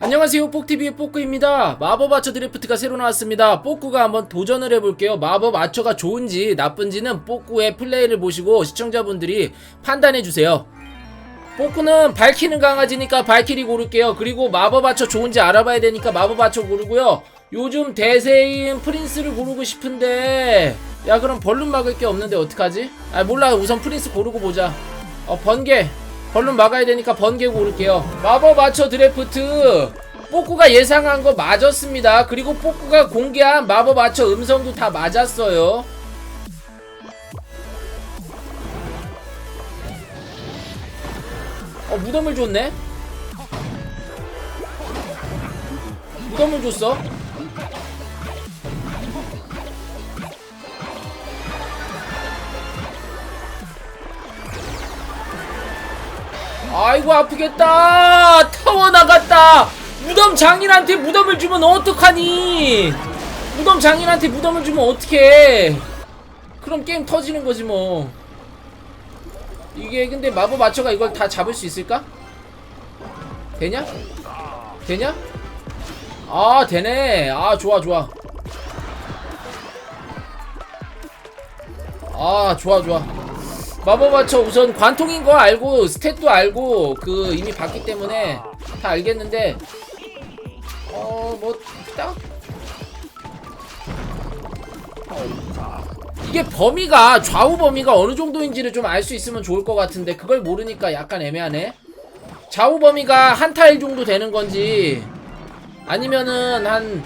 안녕하세요 뽁TV의 뽁꾸입니다. 마법 아처 드래프트가 새로 나왔습니다. 뽁꾸가 한번 도전을 해볼게요. 마법 아처가 좋은지 나쁜지는 뽁꾸의 플레이를 보시고 시청자분들이 판단해주세요. 뽁꾸는 밝히는 강아지니까 발키리 고를게요. 그리고 마법 아처 좋은지 알아봐야 되니까 마법 아처 고르고요. 요즘 대세인 프린스를 고르고 싶은데. 야 그럼 벌룬 막을 게 없는데 어떡하지? 아 몰라. 우선 프린스 고르고 보자. 어 번개 벌룬 막아야 되니까 번개 고를게요. 마법 아처 드래프트. 뽀꾸가 예상한 거 맞았습니다. 그리고 뽀꾸가 공개한 마법 아처 음성도 다 맞았어요. 어 무덤을 줬네? 무덤을 줬어 아이고 아프겠다. 타워 나갔다. 무덤 장인한테 무덤을 주면 어떡하니? 무덤 장인한테 무덤을 주면 어떡해? 그럼 게임 터지는 거지 뭐. 이게 근데 마법 맞춰가 이걸 다 잡을 수 있을까? 되냐? 되냐? 아 되네. 아 좋아 좋아. 아 좋아 좋아 마법 맞춰 우선 관통인 거 알고 스탯도 알고 그 이미 봤기 때문에 다 알겠는데 어뭐 딱 이게 범위가 좌우 범위가 어느 정도인지를 좀 알 수 있으면 좋을 것 같은데 그걸 모르니까 약간 애매하네. 좌우 범위가 한 타일 정도 되는 건지 아니면은 한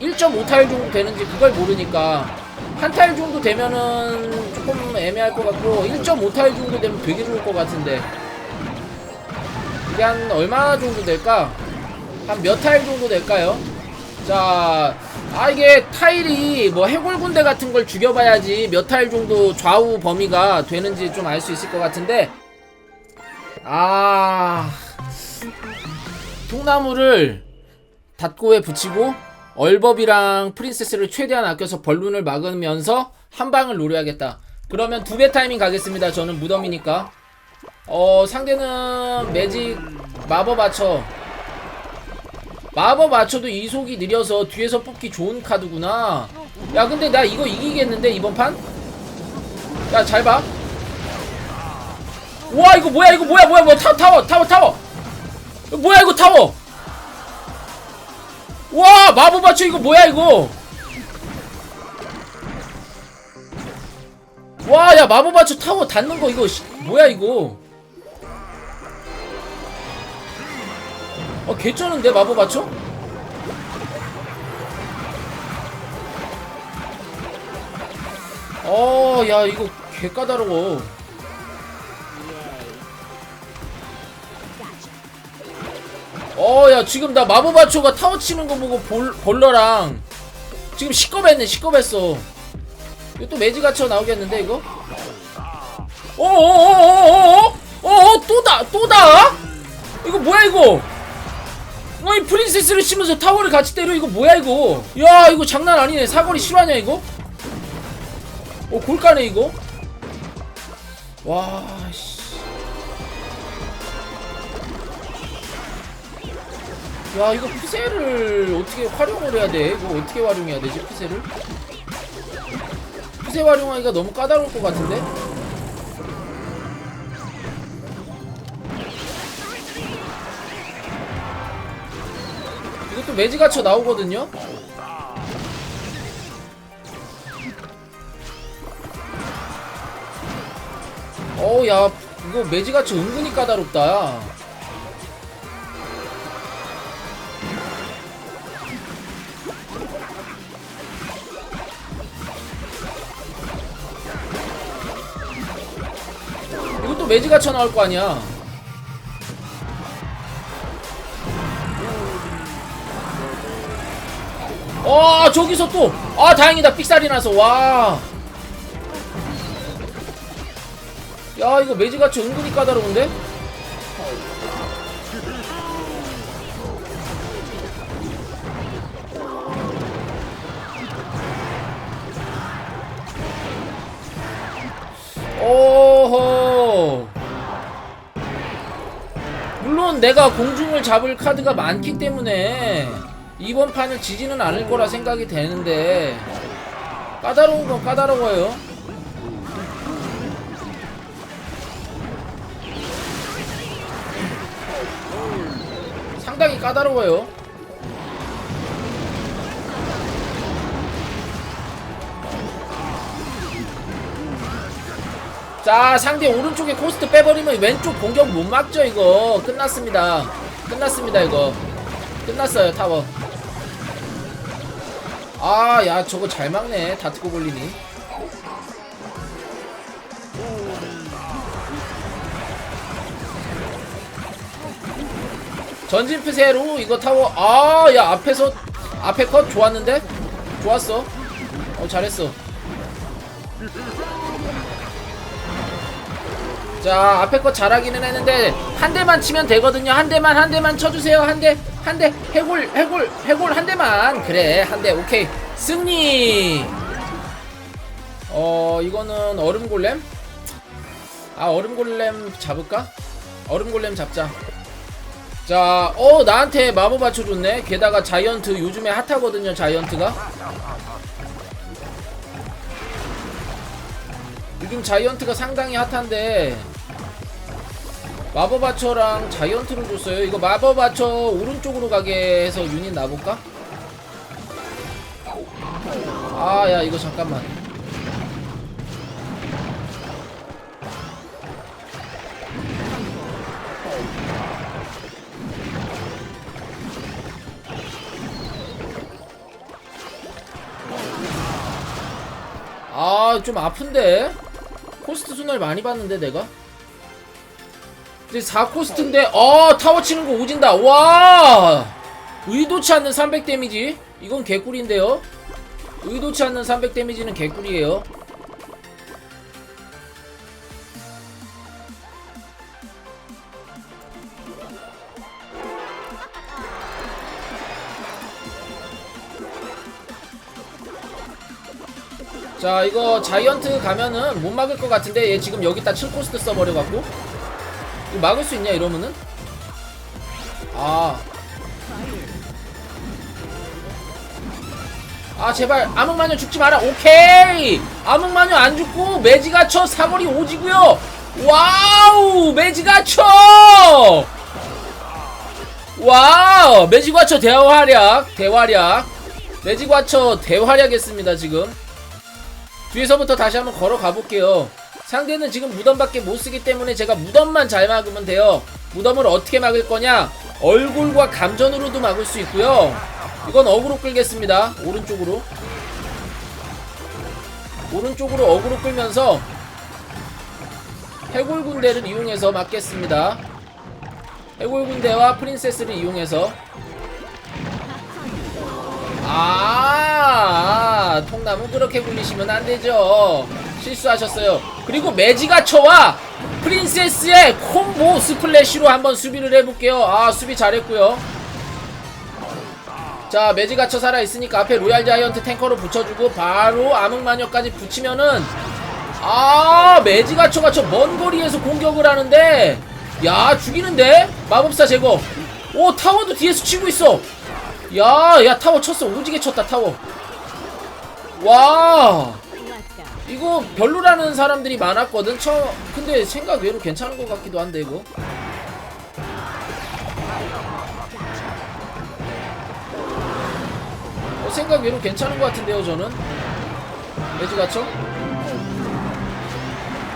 1.5타일 정도 되는지 그걸 모르니까 한 타일 정도 되면은 조금 애매할 것 같고 1.5타일 정도 되면 되게 좋을 것 같은데 이게 한 얼마 정도 될까? 한 몇 타일 정도 될까요? 자, 아 이게 타일이 뭐 해골 군대 같은 걸 죽여봐야지 몇 타일 정도 좌우 범위가 되는지 좀 알 수 있을 것 같은데 아 통나무를 닫고에 붙이고 얼법이랑 프린세스를 최대한 아껴서 벌룬을 막으면서 한 방을 노려야겠다. 그러면 두 배 타이밍 가겠습니다. 저는 무덤이니까. 어 상대는 매직 마법 아처 마법 아처도 이속이 느려서 뒤에서 뽑기 좋은 카드구나. 야 근데 나 이거 이기겠는데 이번 판? 야 잘 봐. 와 이거 뭐야 이거 뭐야 뭐야 뭐야 타워 타워 타워 타워. 뭐야 이거 타워. 와 마법 맞춰 이거 뭐야 이거? 와 야 마법 맞춰 타워 닿는 거 이거 씨, 뭐야 이거? 어 개쩌는데 마법 맞춰? 어야 이거 개 까다로워 어, 야, 지금 나 마법아초가 타워 치는 거 보고 볼, 볼러랑 지금 시겁했네, 시겁했어. 이거 또 매지가쳐 나오겠는데, 이거? 어어어어어어? 어어, 또다, 또다? 이거 뭐야, 이거? 어이, 프린세스를 치면서 타워를 같이 때려, 이거 뭐야, 이거? 야, 이거 장난 아니네. 사거리 실화냐, 이거? 어, 골까네, 이거? 와, 씨. 야 이거 푸세를 어떻게 활용을 해야 돼? 이거 어떻게 활용해야 되지 푸세를? 푸세 활용하기가 너무 까다로울 것 같은데? 이것도 매지가쳐 나오거든요? 어야 이거 매지가쳐 은근히 까다롭다 매지가 쳐 나올 거 아니야. 어 저기서 또 아 다행이다 삑살이 나서 와. 야 이거 매지가쳐 은근히 까다로운데? 내가 공중을 잡을 카드가 많기 때문에 이번 판을 지지는 않을 거라 생각이 되는데 까다로운 건 까다로워요. 상당히 까다로워요. 자 상대 오른쪽에 코스트 빼버리면 왼쪽 공격 못 막죠 이거. 끝났습니다. 끝났습니다 이거. 끝났어요 타워. 아 야 저거 잘 막네 다트고 볼리니. 전진 푸세로 이거 타워. 아 야 앞에서 앞에 컷 좋았는데? 좋았어. 어 잘했어 자 앞에 거 잘하기는 했는데 한 대만 치면 되거든요. 한 대만 한 대만 쳐주세요. 한 대 한 대 해골 해골 해골 한 대만. 그래 한 대 오케이. 승리! 어 이거는 얼음 골렘? 아 얼음 골렘 잡을까? 얼음 골렘 잡자. 자 어 나한테 마법 맞춰줬네. 게다가 자이언트 요즘에 핫하거든요 자이언트가 요즘 자이언트가 상당히 핫한데 마법아처랑 자이언트를 줬어요. 이거 마법아처 오른쪽으로 가게 해서 유닛 놔볼까? 아, 야, 이거 잠깐만. 아, 좀 아픈데? 코스트 순환 많이 받는데, 내가? 이제 4코스트인데 어 타워 치는 거 오진다. 와! 의도치 않는 300 데미지. 이건 개꿀인데요. 의도치 않는 300 데미지는 개꿀이에요 자 이거 자이언트 가면은 못 막을 것 같은데 얘 지금 여기다 7코스트 써버려갖고. 막을 수 있냐 이러면은? 아. 아 제발. 암흑마녀 죽지 마라. 오케이! 암흑마녀 안 죽고 매지가쳐. 사거리 오지구요. 와우! 매지가쳐! 와우! 매지가쳐 대활약 대활약. 매지가쳐 대활약했습니다 지금 뒤에서부터 다시 한번 걸어가 볼게요 상대는 지금 무덤밖에 못 쓰기 때문에 제가 무덤만 잘 막으면 돼요. 무덤을 어떻게 막을 거냐? 얼굴과 감전으로도 막을 수 있고요. 이건 어그로 끌겠습니다. 오른쪽으로. 오른쪽으로 어그로 끌면서 해골 군대를 이용해서 막겠습니다. 해골 군대와 프린세스를 이용해서 아, 통나무 그렇게 굴리시면 안 되죠. 실수하셨어요. 그리고 매지가처와 프린세스의 콤보 스플래시로 한번 수비를 해볼게요. 아, 수비 잘했고요. 자, 매지가처 살아있으니까 앞에 로얄 자이언트 탱커로 붙여주고 바로 암흑마녀까지 붙이면은 아, 매지가처가 저 먼 거리에서 공격을 하는데 야, 죽이는데? 마법사 제거. 오, 타워도 뒤에서 치고 있어. 야, 야, 타워 쳤어. 오지게 쳤다, 타워. 와. 이거 별로라는 사람들이 많았거든. 처 근데 생각 외로 괜찮은 것 같기도 한데 이거. 어, 생각 외로 괜찮은 것 같은데요, 저는. 매주가쵸?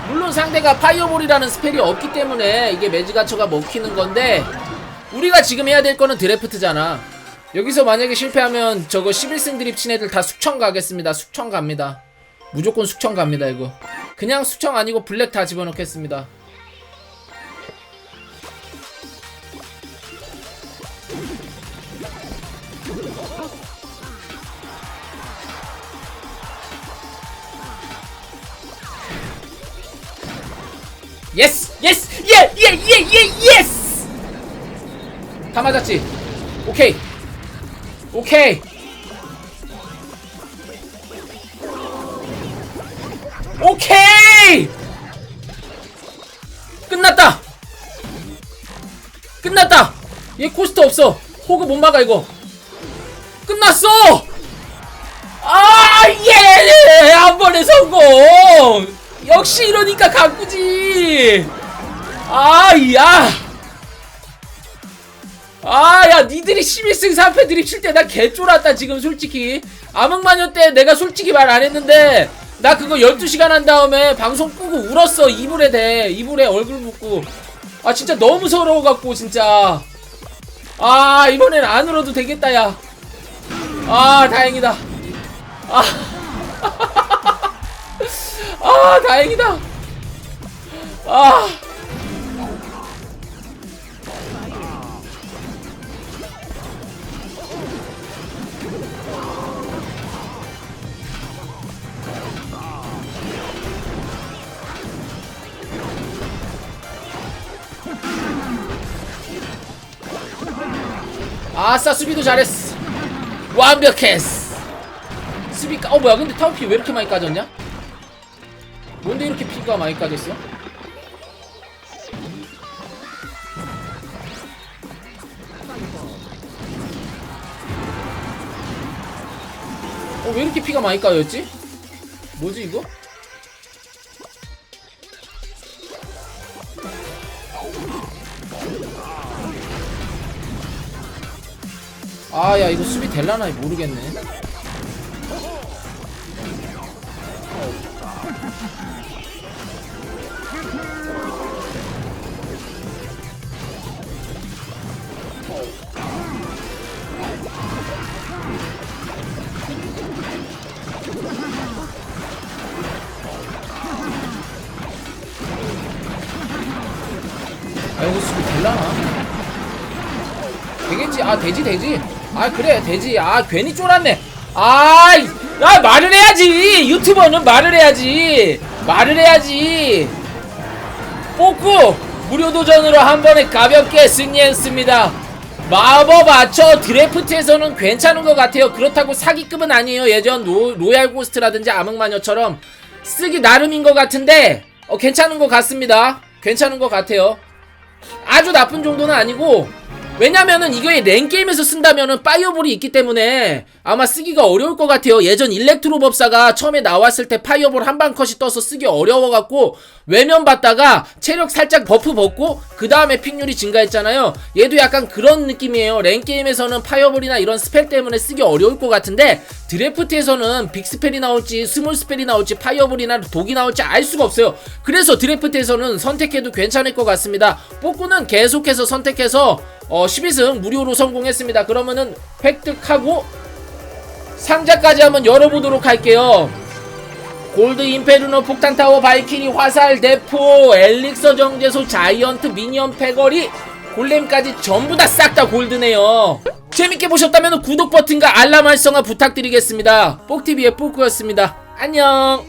물론 상대가 파이어볼이라는 스펠이 없기 때문에 이게 매지가처가 먹히는 건데 우리가 지금 해야 될 거는 드래프트잖아. 여기서 만약에 실패하면 저거 11승 드립 친 애들 다 숙청 가겠습니다. 숙청 갑니다. 무조건 숙청 갑니다 이거. 그냥 숙청 아니고 블랙 다 집어넣겠습니다. 예스! 예스! 예! 예! 예! 예! 예스! 다 맞았지? 오케이. 오케이. 오케이! 끝났다! 끝났다. 얘 코스트 없어. 호그 못 막아 이거. 끝났어. 아 예 한 번에 성공. 역시 이러니까 가꾸지. 아 야 아야 니들이 11승 4패 드립 칠 때 나 개쫄았다 지금 솔직히. 암흑마녀 때 내가 솔직히 말 안 했는데 나 그거 12시간 한 다음에 방송 끄고 울었어 이불에 대. 이불에 얼굴 묻고. 아 진짜 너무 서러워갖고 진짜. 아 이번엔 안 울어도 되겠다 야아 다행이다. 아, 아 다행이다. 아 아싸 수비도 잘했어 완벽했어 수비 까... 어 뭐야 근데 타워 피 왜 이렇게 많이 까졌냐? 뭔데 이렇게 피가 많이 까졌어? 어 왜 이렇게 피가 많이 까졌지? 뭐지 이거? 아 야 이거 수비 될라나? 모르겠네. 아 이거 수비 될라나? 되겠지? 아 되지 되지 아 그래 되지. 아 괜히 쫄았네. 아이 아 말을 해야지. 유튜버는 말을 해야지. 말을 해야지. 뽑고 무료 도전으로 한 번에 가볍게 승리했습니다. 마법 아처 드래프트에서는 괜찮은 것 같아요. 그렇다고 사기급은 아니에요. 예전 로, 로얄 고스트라든지 암흑마녀처럼 쓰기 나름인 것 같은데 어, 괜찮은 것 같습니다. 괜찮은 것 같아요. 아주 나쁜 정도는 아니고 왜냐면은 이게 랭게임에서 쓴다면은 파이어볼이 있기 때문에 아마 쓰기가 어려울 것 같아요. 예전 일렉트로 법사가 처음에 나왔을 때 파이어볼 한방 컷이 떠서 쓰기 어려워갖고 외면 받다가 체력 살짝 버프 벗고 그 다음에 픽률이 증가했잖아요. 얘도 약간 그런 느낌이에요. 랭게임에서는 파이어볼이나 이런 스펠 때문에 쓰기 어려울 것 같은데 드래프트에서는 빅스펠이 나올지 스몰 스펠이 나올지 파이어볼이나 독이 나올지 알 수가 없어요. 그래서 드래프트에서는 선택해도 괜찮을 것 같습니다. 뽑고는 계속해서 선택해서 어 12승 무료로 성공했습니다. 그러면은 획득하고 상자까지 한번 열어보도록 할게요. 골드 임페르노 폭탄타워 발키리 화살 대포 엘릭서 정제소 자이언트 미니언 패거리 골렘까지 전부 다 싹 다 골드네요. 재밌게 보셨다면 구독 버튼과 알람 활성화 부탁드리겠습니다. 뽁TV의 뽁꾸였습니다. 안녕